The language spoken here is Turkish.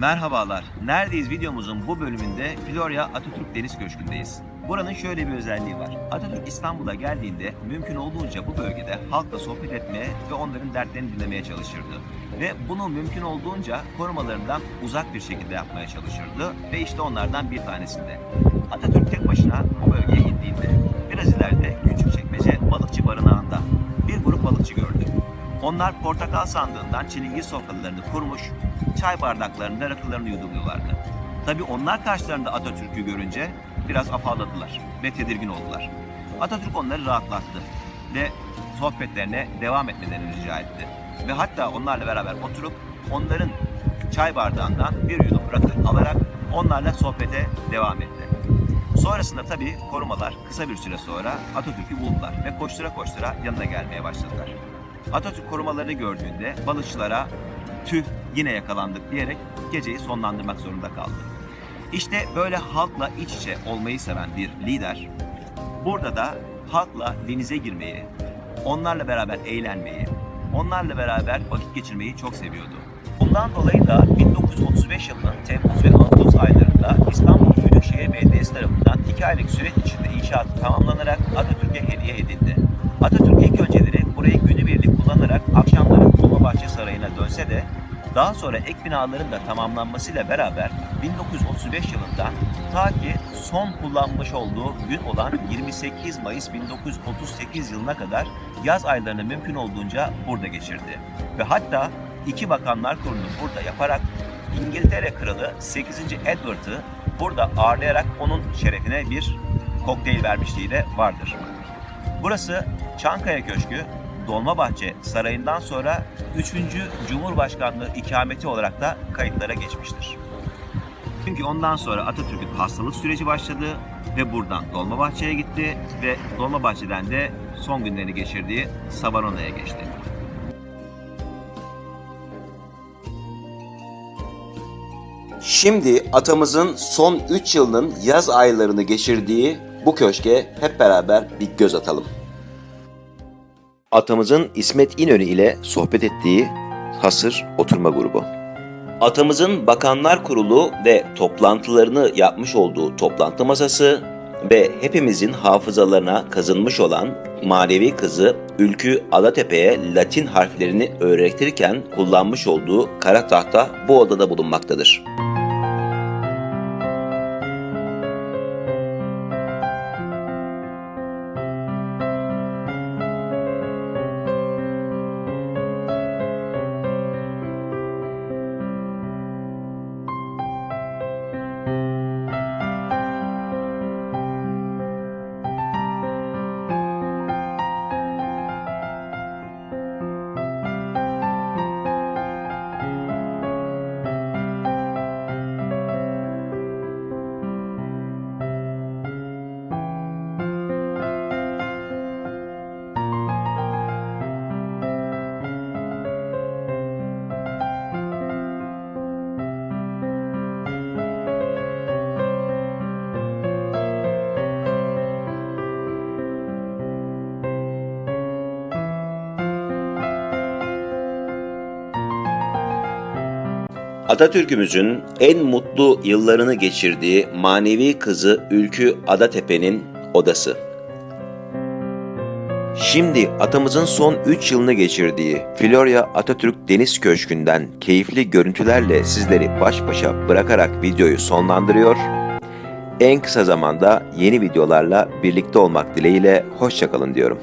Merhabalar. Neredeyiz videomuzun bu bölümünde Florya Atatürk Deniz Köşkü'ndeyiz. Buranın şöyle bir özelliği var. Atatürk İstanbul'a geldiğinde mümkün olduğunca bu bölgede halkla sohbet etmeye ve onların dertlerini dinlemeye çalışırdı. Ve bunu mümkün olduğunca korumalarından uzak bir şekilde yapmaya çalışırdı ve işte onlardan bir tanesinde. Atatürk tek başına bu bölgeye indiğinde biraz ileride Küçükçekmece balıkçı Onlar portakal sandığından çilingir sofralarını kurmuş, çay bardaklarında rakılarını yudumluyorlardı. Tabi onlar karşılarında Atatürk'ü görünce biraz afalladılar ve tedirgin oldular. Atatürk onları rahatlattı ve sohbetlerine devam etmelerini rica etti. Ve hatta onlarla beraber oturup onların çay bardağından bir yudum rakı alarak onlarla sohbete devam etti. Sonrasında tabii korumalar kısa bir süre sonra Atatürk'ü buldular ve koştura koştura yanına gelmeye başladılar. Atatürk korumalarını gördüğünde balıkçılara tüh yine yakalandık diyerek geceyi sonlandırmak zorunda kaldı. İşte böyle halkla iç içe olmayı seven bir lider burada da halkla denize girmeyi, onlarla beraber eğlenmeyi, onlarla beraber vakit geçirmeyi çok seviyordu. Bundan dolayı da 1935 yılının Temmuz ve Ağustos aylarında İstanbul Büyükşehir Belediyesi tarafından 2 aylık süreç içinde inşaatı tamamlanarak Atatürk'e hediye edildi. Atatürk ilk burayı kullanarak akşamları Dolmabahçe Sarayı'na dönse de daha sonra ek binaların da tamamlanmasıyla beraber 1935 yılından ta ki son kullanmış olduğu gün olan 28 Mayıs 1938 yılına kadar yaz aylarını mümkün olduğunca burada geçirdi. Ve hatta iki bakanlar kurulunu burada yaparak İngiltere Kralı 8. Edward'ı burada ağırlayarak onun şerefine bir kokteyl vermişliği de vardır. Burası Çankaya Köşkü, Dolmabahçe Sarayı'ndan sonra 3. Cumhurbaşkanlığı ikameti olarak da kayıtlara geçmiştir. Çünkü ondan sonra Atatürk'ün hastalık süreci başladı ve buradan Dolmabahçe'ye gitti ve Dolmabahçe'den de son günlerini geçirdiği Sabarona'ya geçti. Şimdi atamızın son 3 yılının yaz aylarını geçirdiği bu köşke hep beraber bir göz atalım. Atamızın İsmet İnönü ile sohbet ettiği hasır oturma grubu. Atamızın Bakanlar Kurulu ve toplantılarını yapmış olduğu toplantı masası ve hepimizin hafızalarına kazınmış olan manevi kızı Ülkü Alatepe'ye Latin harflerini öğretirken kullanmış olduğu kara tahta bu odada bulunmaktadır. Atatürk'ümüzün en mutlu yıllarını geçirdiği manevi kızı Ülkü Adatepe'nin odası. Şimdi atamızın son 3 yılını geçirdiği Florya Atatürk Deniz Köşkü'nden keyifli görüntülerle sizleri baş başa bırakarak videoyu sonlandırıyor. En kısa zamanda yeni videolarla birlikte olmak dileğiyle hoşçakalın diyorum.